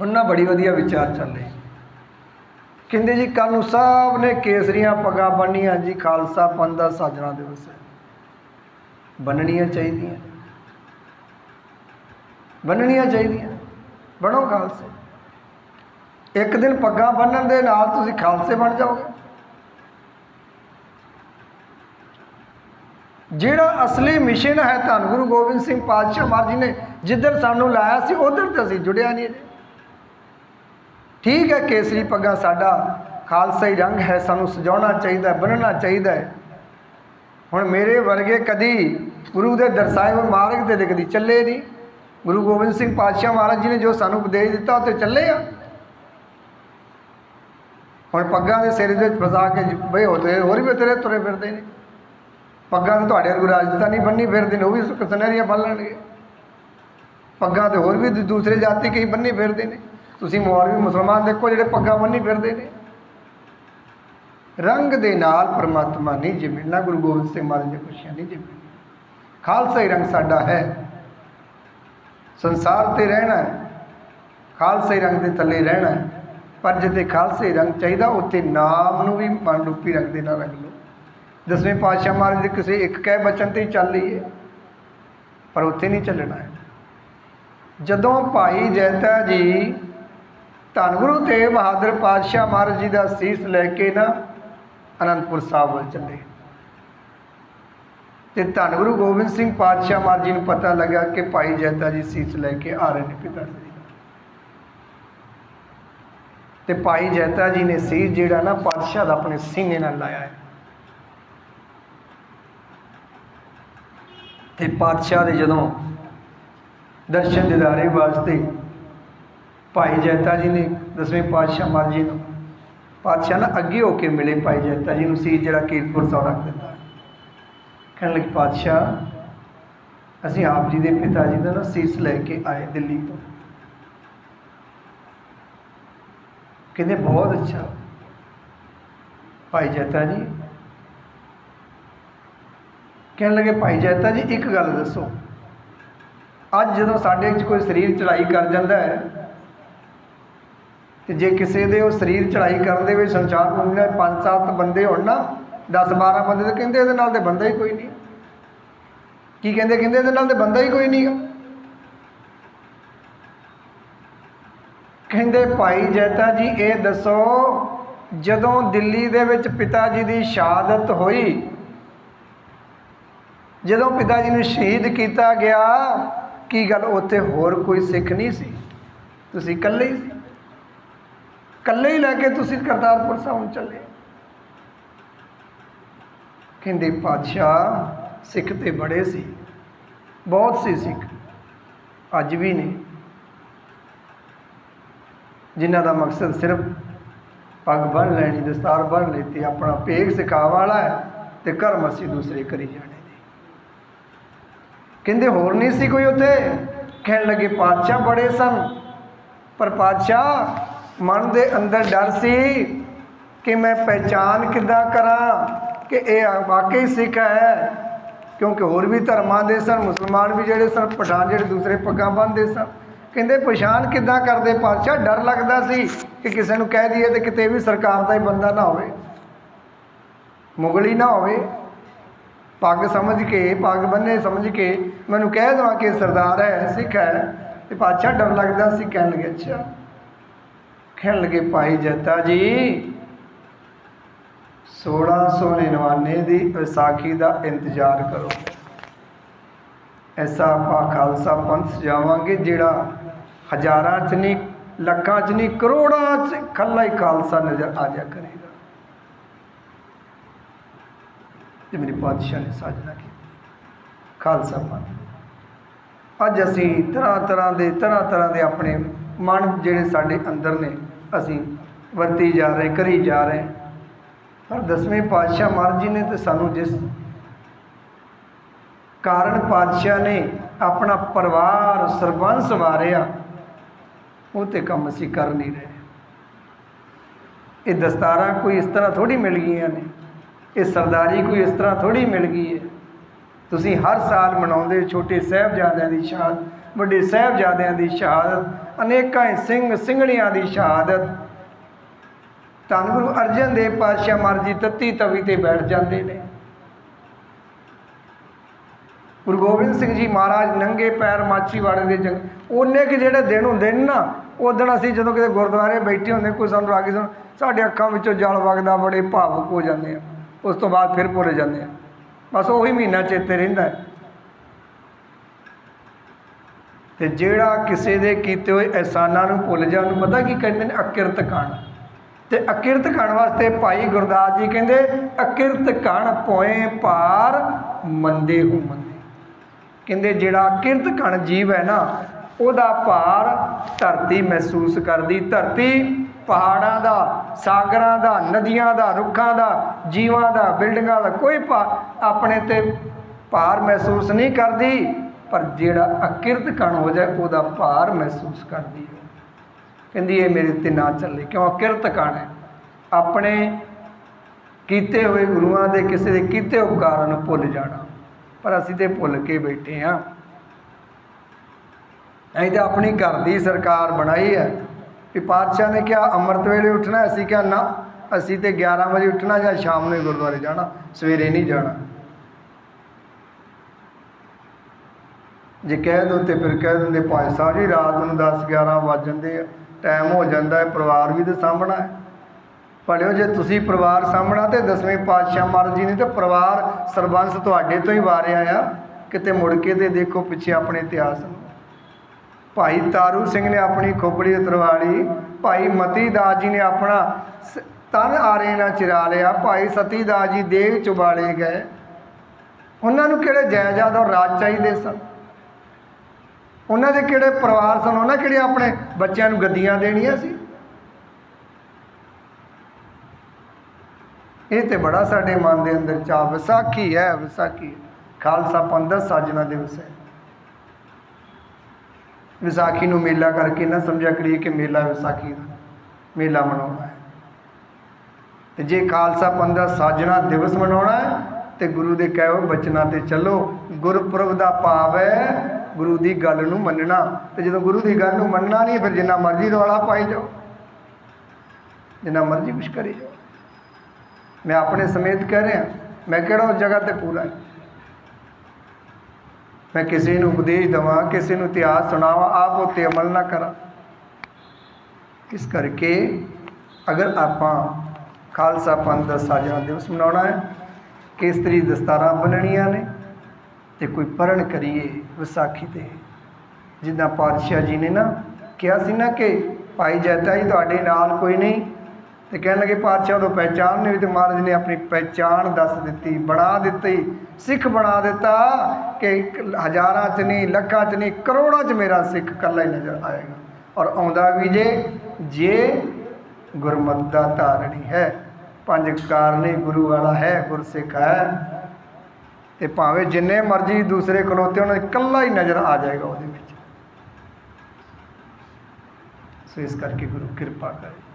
ਉਹਨਾਂ ਬੜੀ ਵਧੀਆ ਵਿਚਾਰ ਚੱਲੇ ਕਹਿੰਦੇ ਜੀ ਕੱਲ ਨੂੰ ਸਭ ਨੇ ਕੇਸਰੀਆਂ ਪੱਗਾਂ ਬੰਨੀਆਂ ਜੀ, ਖਾਲਸਾ ਪੰਥ ਦਾ ਸਾਜਣਾ ਦਿਵਸ ਹੈ। ਬੰਨਣੀਆਂ ਚਾਹੀਦੀਆਂ। ਬੰਨਣੀਆਂ ਚਾਹੀਦੀਆਂ। ਬਣੋ ਖਾਲਸੇ। ਇੱਕ ਦਿਨ ਪੱਗਾਂ ਬੰਨਣ ਦੇ ਨਾਲ ਤੁਸੀਂ ਖਾਲਸੇ ਬਣ ਜਾਓਗੇ। ਜਿਹੜਾ ਅਸਲੀ ਮਿਸ਼ਨ ਹੈ, ਧੰਨ ਗੁਰੂ ਗੋਬਿੰਦ ਸਿੰਘ ਪਾਤਸ਼ਾਹ ਮਹਾਰਾਜ ਜੀ ਨੇ ਜਿੱਧਰ ਸਾਨੂੰ ਲਾਇਆ ਸੀ, ਉਧਰ ਤੇ ਅਸੀਂ ਜੁੜਿਆ ਨਹੀਂ ਠੀਕ ਹੈ ਕੇਸਰੀ ਪੱਗਾ ਸਾਡਾ ਖਾਲਸਾ ਹੀ ਰੰਗ ਹੈ ਸਾਨੂੰ ਸਜਾਉਣਾ ਚਾਹੀਦਾ ਹੈ, ਬੰਨਣਾ ਚਾਹੀਦਾ ਹੈ। ਹੁਣ ਮੇਰੇ ਵਰਗੇ ਕਦੀ ਗੁਰੂ ਦੇ ਦਰਸਾਏ ਹੋਏ ਮਾਰਗ ਤੇ ਕਦੀ ਚੱਲੇ ਨਹੀਂ। ਗੁਰੂ ਗੋਬਿੰਦ ਸਿੰਘ ਪਾਤਸ਼ਾਹ ਮਹਾਰਾਜ ਜੀ ਨੇ ਜੋ ਸਾਨੂੰ ਉਪਦੇਸ਼ ਦਿੱਤਾ ਉਹ ਤੇ ਚੱਲੇ ਆ। ਹੁਣ ਪੱਗਾਂ ਦੇ ਸਿਰ ਦੇ ਫਸਾ ਕੇ ਬਈ ਹੋਤੇ ਹੋਰ ਵੀ ਤੇਰੇ ਤੁਰੇ ਫਿਰਦੇ ਨੇ। ਪੱਗਾਂ ਤੇ ਤੁਹਾਡੇ ਵਰਗੂ ਨਹੀਂ ਬੰਨੀ ਫਿਰਦੇ ਨੇ ਉਹ ਵੀ ਸੁੱਕ ਸੁਨਹਿਰੀਆਂ ਬੰਨ ਲੈਣਗੇ ਪੱਗਾਂ ਤੇ ਹੋਰ ਵੀ ਦੂ- ਦੂਸਰੇ ਜਾਤੀ ਕਈ ਬੰਨੀ ਫਿਰਦੇ ਨੇ। ਤੁਸੀਂ ਮੌਲਵੀ ਮੁਸਲਮਾਨ ਦੇਖੋ ਜਿਹੜੇ ਪੱਗਾਂ ਬੰਨੀ ਫਿਰਦੇ ਨੇ। ਰੰਗ ਦੇ ਨਾਲ ਪਰਮਾਤਮਾ ਨਹੀਂ ਜਿਮਣਾ ਗੁਰੂ ਗੋਬਿੰਦ ਸਿੰਘ ਮਹਾਰਾਜ ਦੀ ਖੁਸ਼ੀਆਂ ਨਹੀਂ ਜਿਮਣਾ ਖਾਲਸਾ ਹੀ ਰੰਗ ਸਾਡਾ ਹੈ। ਸੰਸਾਰ ਤੇ ਰਹਿਣਾ ਹੈ। ਖਾਲਸਾ ਹੀ ਰੰਗ ਦੇ ਥੱਲੇ ਰਹਿਣਾ ਪਰ ਜਿੱਥੇ ਖਾਲਸੇ ਰੰਗ ਚਾਹੀਦਾ, ਉੱਥੇ ਨਾਮ ਨੂੰ ਵੀ ਮਨ ਰੂਪੀ ਰੰਗ ਦੇ ਨਾਲ ਰੰਗ ਲਓ। ਦਸਵੇਂ ਪਾਤਸ਼ਾਹ ਮਹਾਰਾਜ ਦੇ ਕਿਸੇ ਇੱਕ ਕਹਿ ਬਚਨ ਤੇ ਹੀ ਚੱਲ ਲਈਏ। ਪਰ ਉੱਥੇ ਨਹੀਂ ਚੱਲਣਾ ਜਦੋਂ ਭਾਈ ਜੈਤਾ ਜੀ ਧੰਨ ਗੁਰੂ ਤੇਗ ਬਹਾਦਰ ਪਾਤਸ਼ਾਹ ਮਹਾਰਾਜ ਜੀ ਦਾ ਸੀਸ ਲੈ ਕੇ ਨਾ ਅਨੰਦਪੁਰ ਸਾਹਿਬ ਵੱਲ ਚੱਲੇ। ਤੇ ਧੰਨ ਗੁਰੂ ਗੋਬਿੰਦ ਸਿੰਘ ਪਾਤਸ਼ਾਹ ਮਹਾਰਾਜ ਜੀ ਨੂੰ ਪਤਾ ਲੱਗਾ ਕਿ ਭਾਈ ਜੈਤਾ ਜੀ ਸੀਸ ਲੈ ਕੇ ਆ ਰਹੇ ਨੇ ਪਿਤਾ ਜੀ। ਤੇ ਭਾਈ ਜੈਤਾ ਜੀ ਨੇ ਸੀਸ ਜਿਹੜਾ ਨਾ ਪਾਤਸ਼ਾਹ ਦਾ ਆਪਣੇ ਸੀਨੇ ਨਾਲ ਲਾਇਆ ਹੈ। ਤੇ ਪਾਤਸ਼ਾਹ ਦੇ ਜਦੋਂ ਦਰਸ਼ਨ ਦਿਦਾਰੇ ਵਾਸਤੇ ਭਾਈ ਜੈਤਾ ਜੀ ਨੇ ਦਸਵੇਂ ਪਾਤਸ਼ਾਹ ਮਹਾਰਾਜ ਜੀ ਨੂੰ, ਪਾਤਸ਼ਾਹ ਨਾ ਅੱਗੇ ਹੋ ਕੇ ਮਿਲੇ ਭਾਈ ਜੈਤਾ ਜੀ ਨੂੰ ਸੀ ਜਿਹੜਾ ਕੀਰਤਪੁਰ ਸਾਹਿਬ ਰੱਖ ਦਿੱਤਾ। ਕਹਿਣ ਲੱਗੇ, ਪਾਤਸ਼ਾਹ, ਅਸੀਂ ਆਪ ਜੀ ਦੇ ਪਿਤਾ ਜੀ ਦਾ ਨਾ ਸੀਸ ਲੈ ਕੇ ਆਏ ਦਿੱਲੀ ਤੋਂ। ਕਹਿੰਦੇ, ਬਹੁਤ ਅੱਛਾ। ਭਾਈ ਜੈਤਾ ਜੀ, ਕਹਿਣ ਲੱਗੇ, ਭਾਈ ਜੈਤਾ ਜੀ, ਇੱਕ ਗੱਲ ਦੱਸੋ। ਅੱਜ ਜਦੋਂ ਸਾਡੇ 'ਚ ਕੋਈ ਸਰੀਰ ਚੜਾਈ ਕਰ ਜਾਂਦਾ ਹੈ ਅਤੇ ਜੇ ਕਿਸੇ ਦੇ ਉਹ ਸਰੀਰ ਚੜ੍ਹਾਈ ਕਰਨ ਦੇ ਵਿੱਚ ਸੰਚਾਰ ਭੂਮੀ ਨਾਲ ਪੰਜ ਸੱਤ ਬੰਦੇ ਹੋਣ ਨਾ 10 12 ਬੰਦੇ ਤਾਂ ਕਹਿੰਦੇ ਇਹਦੇ ਨਾਲ ਤੇ ਬੰਦਾ ਹੀ ਕੋਈ ਨਹੀਂ। ਕੀ ਕਹਿੰਦੇ? ਕਹਿੰਦੇ ਇਹਦੇ ਨਾਲ ਤੇ ਬੰਦਾ ਹੀ ਕੋਈ ਨਹੀਂਗਾ ਕਹਿੰਦੇ ਭਾਈ ਜੈਤਾ ਜੀ, ਇਹ ਦੱਸੋ, ਜਦੋਂ ਦਿੱਲੀ ਦੇ ਵਿੱਚ ਪਿਤਾ ਜੀ ਦੀ ਸ਼ਹਾਦਤ ਹੋਈ, ਜਦੋਂ ਪਿਤਾ ਜੀ ਨੂੰ ਸ਼ਹੀਦ ਕੀਤਾ ਗਿਆ, ਕੀ ਗੱਲ ਉੱਥੇ ਹੋਰ ਕੋਈ ਸਿੱਖ ਨਹੀਂ ਸੀ? ਤੁਸੀਂ ਇਕੱਲੇ ਹੀ ਸੀ। ਇਕੱਲੇ ਹੀ ਲੈ ਕੇ ਤੁਸੀਂ ਕਰਤਾਰਪੁਰ ਸਾਹਿਬ ਚੱਲੇ। ਕਹਿੰਦੇ ਪਾਤਸ਼ਾਹ, ਸਿੱਖ ਤੇ ਬੜੇ ਸੀ। ਬਹੁਤ ਸੀ ਸਿੱਖ। ਅੱਜ ਵੀ ਨੇ। ਜਿਨ੍ਹਾਂ ਦਾ ਮਕਸਦ ਸਿਰਫ ਪੱਗ ਬੰਨ ਲੈਣੀ ਦਸਤਾਰ ਬੰਨ ਲਈ ਆਪਣਾ ਪੇਗ ਸਿਖਾਉਣ ਵਾਲਾ ਹੈ ਤੇ ਕਰਮ ਅਸੀਂ ਦੂਸਰੇ ਕਰੀ ਜਾਣੇ ਕਹਿੰਦੇ ਹੋਰ ਨਹੀਂ ਸੀ ਕੋਈ ਉੱਥੇ। ਕਹਿਣ ਲੱਗੇ, ਪਾਤਸ਼ਾਹ ਬੜੇ ਸਨ। ਪਰ ਪਾਤਸ਼ਾਹ ਮਨ ਦੇ ਅੰਦਰ ਡਰ ਸੀ ਕਿ ਮੈਂ ਪਹਿਚਾਨ ਕਿੱਦਾਂ ਕਰਾਂ ਕਿ ਇਹ ਵਾਕਈ ਸਿੱਖ ਹੈ। ਕਿਉਂਕਿ ਹੋਰ ਵੀ ਧਰਮਾਂ ਦੇ ਸਨ, ਮੁਸਲਮਾਨ ਵੀ ਜਿਹੜੇ ਸਨ ਪਠਾਨ ਜਿਹੜੇ ਦੂਸਰੇ ਪੱਗਾਂ ਬੰਨ੍ਹਦੇ ਸਨ। ਕਹਿੰਦੇ ਪਛਾਣ ਕਿੱਦਾਂ ਕਰਦੇ? ਪਾਤਸ਼ਾਹ, ਡਰ ਲੱਗਦਾ ਸੀ ਕਿ ਕਿਸੇ ਨੂੰ ਕਹਿ ਦਈਏ ਤੇ ਕਿਤੇ ਵੀ ਸਰਕਾਰ ਦਾ ਹੀ ਬੰਦਾ ਨਾ ਹੋਵੇ। ਮੁਗਲੀ ਨਾ ਹੋਵੇ। ਪੱਗ ਸਮਝ ਕੇ, ਪੱਗ ਬੰਨੇ ਸਮਝ ਕੇ ਮੈਨੂੰ ਕਹਿ ਦਵਾ ਕਿ ਸਰਦਾਰ ਹੈ, ਸਿੱਖ ਹੈ। ਤੇ ਪਾਤਸ਼ਾਹ ਡਰ ਲੱਗਦਾ ਸੀ ਕਹਿਣ ਲੱਗੇ ਅੱਛਾ। ਕਹਿਣ ਲੱਗੇ, ਭਾਈ ਜੱਤਾ ਜੀ 1699 ਦੀ ਵਿਸਾਖੀ ਦਾ ਇੰਤਜ਼ਾਰ ਕਰੋ। ਐਸਾ ਆਪਾਂ ਖਾਲਸਾ ਪੰਥ ਸਜਾਵਾਂਗੇ ਜਿਹੜਾ ਹਜ਼ਾਰਾਂ ਚ ਨਹੀਂ, ਲੱਖਾਂ ਚ ਨਹੀਂ, ਕਰੋੜਾਂ ਚ ਖੱਲਾ ਹੀ ਖਾਲਸਾ ਨਜ਼ਰ ਆ ਜਾ ਕਰੇਗਾ। ਇਹ ਮੇਰੇ ਪਾਤਸ਼ਾਹ ਨੇ ਸਾਜਨਾ ਕੀਤੀ। ਖਾਲਸਾ ਪੰਥ। ਅੱਜ ਅਸੀਂ ਤਰ੍ਹਾਂ ਤਰ੍ਹਾਂ ਦੇ ਤਰ੍ਹਾਂ ਤਰ੍ਹਾਂ ਦੇ ਆਪਣੇ ਮਨ ਜਿਹੜੇ ਸਾਡੇ ਅੰਦਰ ਨੇ ਅਸੀਂ ਵਰਤੀ ਜਾ ਰਹੇ, ਕਰੀ ਜਾ ਰਹੇ। ਪਰ ਦਸਵੇਂ ਪਾਤਸ਼ਾਹ ਮਹਾਰਾਜ ਜੀ ਨੇ ਤੇ ਸਾਨੂੰ ਜਿਸ ਕਾਰਨ ਪਾਤਸ਼ਾਹ ਨੇ ਆਪਣਾ ਪਰਿਵਾਰ, ਸਰਬੰਸ ਵਾਰਿਆ, ਉਹ ਤੇ ਕੰਮ ਅਸੀਂ ਕਰ ਨਹੀਂ ਰਹੇ। ਇਹ ਦਸਤਾਰਾਂ ਕੋਈ ਇਸ ਤਰ੍ਹਾਂ ਥੋੜੀ ਮਿਲ ਗਈਆਂ ਨੇ, ਇਹ ਸਰਦਾਰੀ ਕੋਈ ਇਸ ਤਰ੍ਹਾਂ ਥੋੜੀ ਮਿਲ ਗਈ ਹੈ। ਤੁਸੀਂ ਹਰ ਸਾਲ ਮਨਾਉਂਦੇ ਛੋਟੇ ਸਾਹਿਬਜ਼ਾਦਿਆਂ ਦੀ ਸ਼ਹਾਦਤ, ਵੱਡੇ ਸਾਹਿਬਜ਼ਾਦਿਆਂ ਦੀ ਸ਼ਹਾਦਤ ਅਨੇਕਾਂ ਹੀ ਸਿੰਘ ਸਿੰਘਣੀਆਂ ਦੀ ਸ਼ਹਾਦਤ। ਧੰਨ ਗੁਰੂ ਅਰਜਨ ਦੇਵ ਪਾਤਸ਼ਾਹ ਮਰਜ਼ੀ ਜੀ ਤੱਤੀ ਤਵੀ ਤੇ ਬੈਠ ਜਾਂਦੇ ਨੇ। ਗੁਰੂ ਗੋਬਿੰਦ ਸਿੰਘ ਜੀ ਮਹਾਰਾਜ ਨੰਗੇ ਪੈਰ ਮਾਛੀਵਾੜੇ ਦੇ ਜੰਗ, ਉਹਨੇ ਕਿ ਜਿਹੜੇ ਦਿਨ ਹੁੰਦੇ ਨੇ ਨਾ ਉਦੋਂ ਅਸੀਂ ਜਦੋਂ ਕਿਤੇ ਗੁਰਦੁਆਰੇ ਬੈਠੇ ਹੁੰਦੇ, ਕੋਈ ਸਾਨੂੰ ਰਾਗੀ ਸੁਣ ਸਾਡੇ ਅੱਖਾਂ ਵਿੱਚੋਂ ਜਲ ਵਗਦਾ, ਬੜੇ ਭਾਵੁਕ ਹੋ ਜਾਂਦੇ ਆ। ਉਸ ਤੋਂ ਬਾਅਦ ਫਿਰ ਭੁੱਲ ਜਾਂਦੇ ਆ। ਬਸ ਉਹੀ ਮਹੀਨਾ ਚੇਤੇ ਰਹਿੰਦਾ ਹੈ। ਤੇ ਜਿਹੜਾ ਕਿਸੇ ਦੇ ਕੀਤੇ ਹੋਏ ਅਹਿਸਾਨਾਂ ਨੂੰ ਭੁੱਲ ਜਾ ਉਹਨੂੰ ਪਤਾ ਕੀ ਕਹਿੰਦੇ ਨੇ? ਅਕਿਰਤ ਕਣ। ਤੇ ਅਕਿਰਤ ਕਣ ਵਾਸਤੇ ਭਾਈ ਗੁਰਦਾਸ ਜੀ ਕਹਿੰਦੇ, ਅਕਿਰਤ ਕਣ ਪੋਏ ਪਾਰ ਮੰਦੇ ਹੋ ਮੰਦੇ। ਕਹਿੰਦੇ, ਜਿਹੜਾ ਕਿਰਤ ਕਣ ਜੀਵ ਹੈ ਨਾ, ਉਹਦਾ ਭਾਰ ਧਰਤੀ ਮਹਿਸੂਸ ਕਰਦੀ। ਧਰਤੀ ਪਹਾੜਾਂ ਦਾ, ਸਾਗਰਾਂ ਦਾ, ਨਦੀਆਂ ਦਾ, ਰੁੱਖਾਂ ਦਾ, ਜੀਵਾਂ ਦਾ, ਬਿਲਡਿੰਗਾਂ ਦਾ ਕੋਈ ਭਾ, ਆਪਣੇ ਤੇ ਭਾਰ ਮਹਿਸੂਸ ਨਹੀਂ ਕਰਦੀ। ਪਰ ਜਿਹੜਾ ਅਕਿਰਤ ਕਣ ਹੋ ਜਾਏ, ਉਹਦਾ ਭਾਰ ਮਹਿਸੂਸ ਕਰਦੀ ਹੈ। ਕਹਿੰਦੀ, ਇਹ ਮੇਰੇ ਉੱਤੇ ਨਾ ਚੱਲੇ। ਕਿਉਂ? ਅਕਿਰਤ ਕਣ ਹੈ। ਆਪਣੇ ਕੀਤੇ ਹੋਏ ਗੁਰੂਆਂ ਦੇ ਕਿਸੇ ਦੇ ਕੀਤੇ ਉਪਕਾਰਾਂ ਨੂੰ ਭੁੱਲ ਜਾਣਾ। ਪਰ ਅਸੀਂ ਤੇ ਭੁੱਲ ਕੇ ਬੈਠੇ ਹਾਂ। ਅਸੀਂ ਤਾਂ ਆਪਣੀ ਘਰ ਦੀ ਸਰਕਾਰ ਬਣਾਈ ਹੈ। ਵੀ ਪਾਤਸ਼ਾਹ ਨੇ ਕਿਹਾ, ਅੰਮ੍ਰਿਤ ਵੇਲੇ ਉੱਠਣਾ ਅਸੀਂ ਕਿਹਾ, ਨਾ, ਅਸੀਂ ਤੇ 11 ਵਜੇ ਉੱਠਣਾ ਜਾਂ ਸ਼ਾਮ ਨੂੰ ਗੁਰਦੁਆਰੇ ਜਾਣਾ। ਸਵੇਰੇ ਨਹੀਂ ਜਾਣਾ। ਜੇ ਕਹਿ ਦੋ ਤੇ ਫਿਰ ਕਹਿ ਦਿੰਦੇ ਭਾਈ ਸਾਹਿਬ ਜੀ ਰਾਤ ਨੂੰ 10 11 ਵੱਜ ਜਾਂਦੇ ਆ ਟਾਈਮ ਹੋ ਜਾਂਦਾ ਹੈ, ਪਰਿਵਾਰ ਵੀ ਤੇ ਸਾਂਭਣਾ ਹੈ। ਪੜਿਓ ਜੇ ਤੁਸੀਂ ਪਰਿਵਾਰ ਸਾਂਭਣਾ ਤੇ ਦਸਵੇਂ ਪਾਤਸ਼ਾਹ ਮਹਾਰਾਜ ਜੀ ਨੇ ਤੇ ਪਰਿਵਾਰ ਸਰਬੰਸ ਤੁਹਾਡੇ ਤੋਂ ਹੀ ਵਾਰਿਆ ਆ, ਕਿਤੇ ਮੁੜ ਕੇ ਤੇ ਦੇਖੋ ਪਿੱਛੇ ਆਪਣੇ ਇਤਿਹਾਸ ਨੂੰ। ਭਾਈ ਤਾਰੂ ਸਿੰਘ ਨੇ ਆਪਣੀ ਖੋਪੜੀ ਉਤਰਵਾਲੀ, ਭਾਈ ਮਤੀ ਦਾਸ ਜੀ ਨੇ ਆਪਣਾ ਸ- ਤਨ ਆਰੇ ਨਾਲ ਚਿਰਾ ਲਿਆ, ਭਾਈ ਸਤੀ ਦਾਸ ਜੀ ਦੇਗ ਚੁਬਾਲੇ ਗਏ। ਉਹਨਾਂ ਨੂੰ ਕਿਹੜੇ ਜਾਇਦਾਦ ਔਰ ਰਾਜ ਚਾਹੀਦੇ ਸਨ? ਉਹਨਾਂ ਦੇ ਕਿਹੜੇ ਪਰਿਵਾਰ ਸਨ? ਉਹਨਾਂ ਕਿਹੜੇ ਆਪਣੇ ਬੱਚਿਆਂ ਨੂੰ ਗੱਦੀਆਂ ਦੇਣੀਆਂ ਸੀ? ਇਹ ਤੇ ਬੜਾ ਸਾਡੇ ਮਨ ਦੇ ਅੰਦਰ ਚਾਹ ਵਿਸਾਖੀ ਹੈ, ਵਿਸਾਖੀ। ਖਾਲਸਾ ਪੰਥ ਦਾ ਸਾਜਣਾ ਦਿਵਸ ਹੈ। ਵਿਸਾਖੀ ਨੂੰ ਮੇਲਾ ਕਰਕੇ ਨਾ ਸਮਝਿਆ ਕਰੀਏ ਕਿ ਮੇਲਾ ਵਿਸਾਖੀ ਦਾ, ਮੇਲਾ ਮਨਾਉਣਾ ਹੈ। ਤੇ ਜੇ ਖਾਲਸਾ ਪੰਥ ਦਾ ਸਾਜਣਾ ਦਿਵਸ ਮਨਾਉਣਾ ਹੈ, ਤੇ ਗੁਰੂ ਦੇ ਕਹੇ ਹੋਏ ਬਚਨਾਂ ਤੇ ਚੱਲੋ। ਗੁਰਪੁਰਬ ਦਾ ਭਾਵ ਹੈ ਗੁਰੂ ਦੀ ਗੱਲ ਨੂੰ ਮੰਨਣਾ ਤੇ ਜਦੋਂ ਗੁਰੂ ਦੀ ਗੱਲ ਨੂੰ ਮੰਨਣਾ ਨਹੀਂ, ਫਿਰ ਜਿੰਨਾ ਮਰਜ਼ੀ ਰੌਲਾ ਪਾਈ ਜਾਓ। ਜਿੰਨਾ ਮਰਜ਼ੀ ਕੁਛ ਕਰੀ ਜਾਓ। ਮੈਂ ਆਪਣੇ ਸਮੇਤ ਕਹਿ ਰਿਹਾ, ਮੈਂ ਕਿਹੜਾ ਉਸ ਜਗ੍ਹਾ ਤੇ ਪੂਰਾ ਹੈ? ਮੈਂ ਕਿਸੇ ਨੂੰ ਉਪਦੇਸ਼ ਦਵਾਂ, ਕਿਸੇ ਨੂੰ ਇਤਿਹਾਸ ਸੁਣਾਵਾਂ, ਆਪ ਉੱਤੇ ਅਮਲ ਨਾ ਕਰਾਂ। ਇਸ ਕਰਕੇ ਅਗਰ ਆਪਾਂ ਖਾਲਸਾ ਪੰਥ ਦਾ ਸਾਜਣਾ ਦਿਵਸ ਮਨਾਉਣਾ ਹੈ, ਕੇਸਤਰੀ ਦਸਤਾਰਾਂ ਬੰਨਣੀਆਂ ਨੇ ਤੇ ਕੋਈ ਪਰਣ ਕਰੀਏ ਵਿਸਾਖੀ ਤੇ। ਜਿੱਦਾਂ ਪਾਤਸ਼ਾਹ ਜੀ ਨੇ ਨਾ ਕਿਹਾ ਸੀ ਨਾ ਕਿ ਭਾਈ ਜੈਤਾ ਜੀ ਤੁਹਾਡੇ ਨਾਲ ਕੋਈ ਨਹੀਂ। ਤੇ ਕਹਿਣ ਲੱਗੇ, ਪਾਤਸ਼ਾਹ ਤੋਂ ਪਹਿਚਾਨ ਨਹੀਂ ਹੋਈ ਤੇ ਮਹਾਰਾਜ ਨੇ ਆਪਣੀ ਪਹਿਚਾਨ ਦੱਸ ਦਿੱਤੀ, ਬਣਾ ਦਿੱਤੀ। ਸਿੱਖ ਬਣਾ ਦਿੱਤਾ ਕਿ ਹਜ਼ਾਰਾਂ ਚ ਨਹੀਂ, ਲੱਖਾਂ ਚ ਨਹੀਂ, ਕਰੋੜਾਂ ਚ ਮੇਰਾ ਸਿੱਖ ਇਕੱਲਾ ਹੀ ਨਜ਼ਰ ਆਏਗਾ। ਔਰ ਆਉਂਦਾ ਵੀ ਜੇ ਜੇ ਗੁਰਮਤਿ ਦਾ ਧਾਰਣੀ ਹੈ, ਪੰਜ ਕਾਰਨੇ ਗੁਰੂ ਵਾਲਾ ਹੈ, ਗੁਰਸਿੱਖ ਹੈ ਤੇ ਭਾਵੇਂ ਜਿੰਨੇ ਮਰਜ਼ੀ ਦੂਸਰੇ ਖਲੋਤੇ ਉਹਨਾਂ ਦੇ ਇਕੱਲਾ ਹੀ ਨਜ਼ਰ ਆ ਜਾਏਗਾ ਉਹਦੇ ਵਿੱਚ। ਸੋ ਇਸ ਕਰਕੇ ਗੁਰੂ ਕਿਰਪਾ ਕਰੇ।